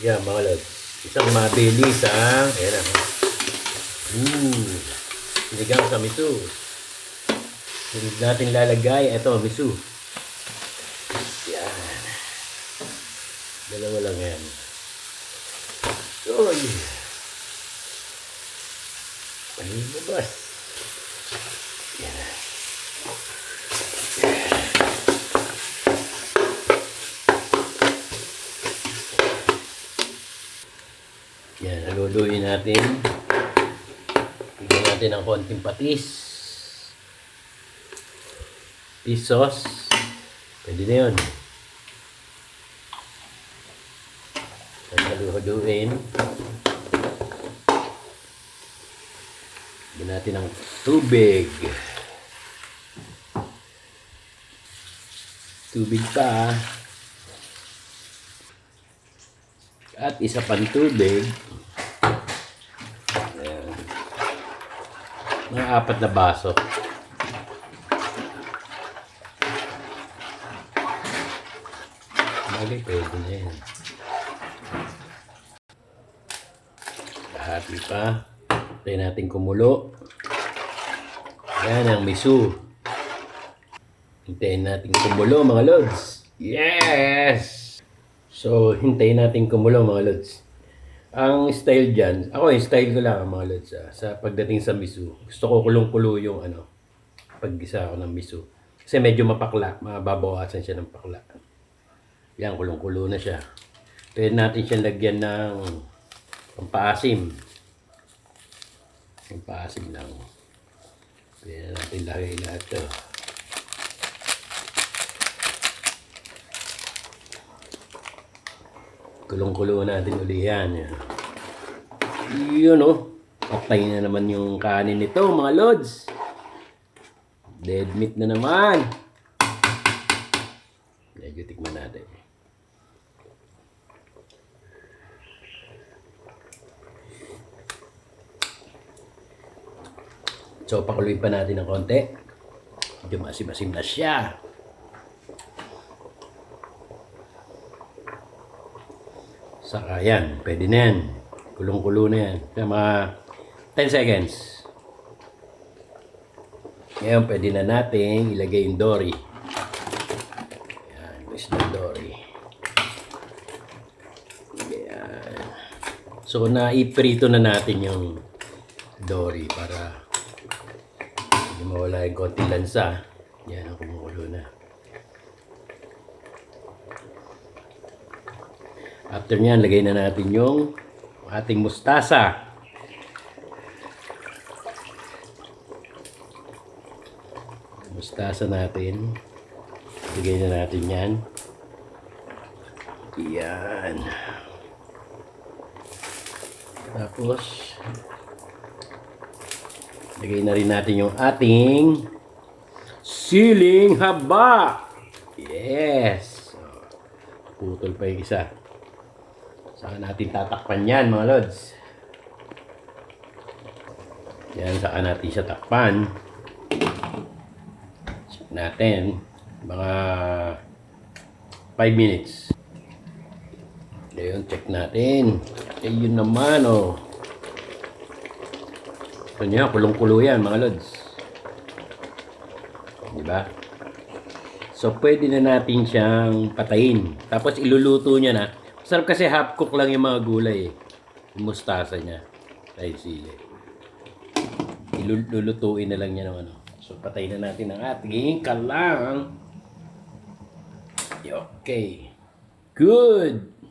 Yan mga lods. Isang mabilis ang, ayan na. Ooh. Sinigang sa miso. Sunod natin lalagay, ito, miso. Yan. Dalawa lang yan. Uy. Ayun Yan, haluluin natin. Bigyan natin ng konting patis. Fish sauce. Pwede na yun. Yan, halu-haluin. Bigyan natin ng tubig. Tubig pa. At isa pang tubig. Ayan. Mga apat na baso. Bagay, pwede na yan. Lahati pa. Tayo natin kumulo. Yan ang miso. Hintayin natin kumulo mga lods. Yes! So, hintayin natin kumulo mga lods. Ang style dyan, ako yung style ko lang mga lods ah, sa pagdating sa miso. Gusto ko kulong-kulo yung ano, paggisa ako ng miso. Kasi medyo mapakla, mababawasan siya ng pakla. Yan, kulong-kulo na siya. Pwede natin siya lagyan ng pampaasim. Pampaasim lang. Pwede na natin lagay lahat to. Kulong-kulo natin uli yan. Yun oh. Patay na naman yung kanin nito mga lods. Dead meat na naman. Medyo tikman natin. So, pakuluin pa natin ng konti. Medyo masim-masim na siya. Saka yan, pwede na yan. Kulong-kulo na yan. Kaya mga 10 seconds. Ngayon, pwede na natin ilagay yung dory. Yan, gusto dory. Yan. So, naiprito na natin yung dory para hindi mawala yung konti lansa. Yan, ang kumukulo na. After nyan, lagay na natin yung ating mustasa. Mustasa natin. Lagay na natin yan. Yan. Tapos, lagay na rin natin yung ating siling haba. Yes. Putol pa yung isa. Saan natin tatakpan yan mga lods? Yan, saan natin siya takpan? Check natin. Mga 5 minutes. Ayun, check natin. Ayun naman, oh. Ito niya, kulong-kulo yan mga lods. Diba? So, pwede na natin siyang patayin. Tapos, iluluto niya na. Sarap kasi half cook lang yung mga gulay eh. Yung mustasa niya. Ay sili. Ilulutuin na lang niya ng ano. So patay na natin ang ating kalang. Okay. Good.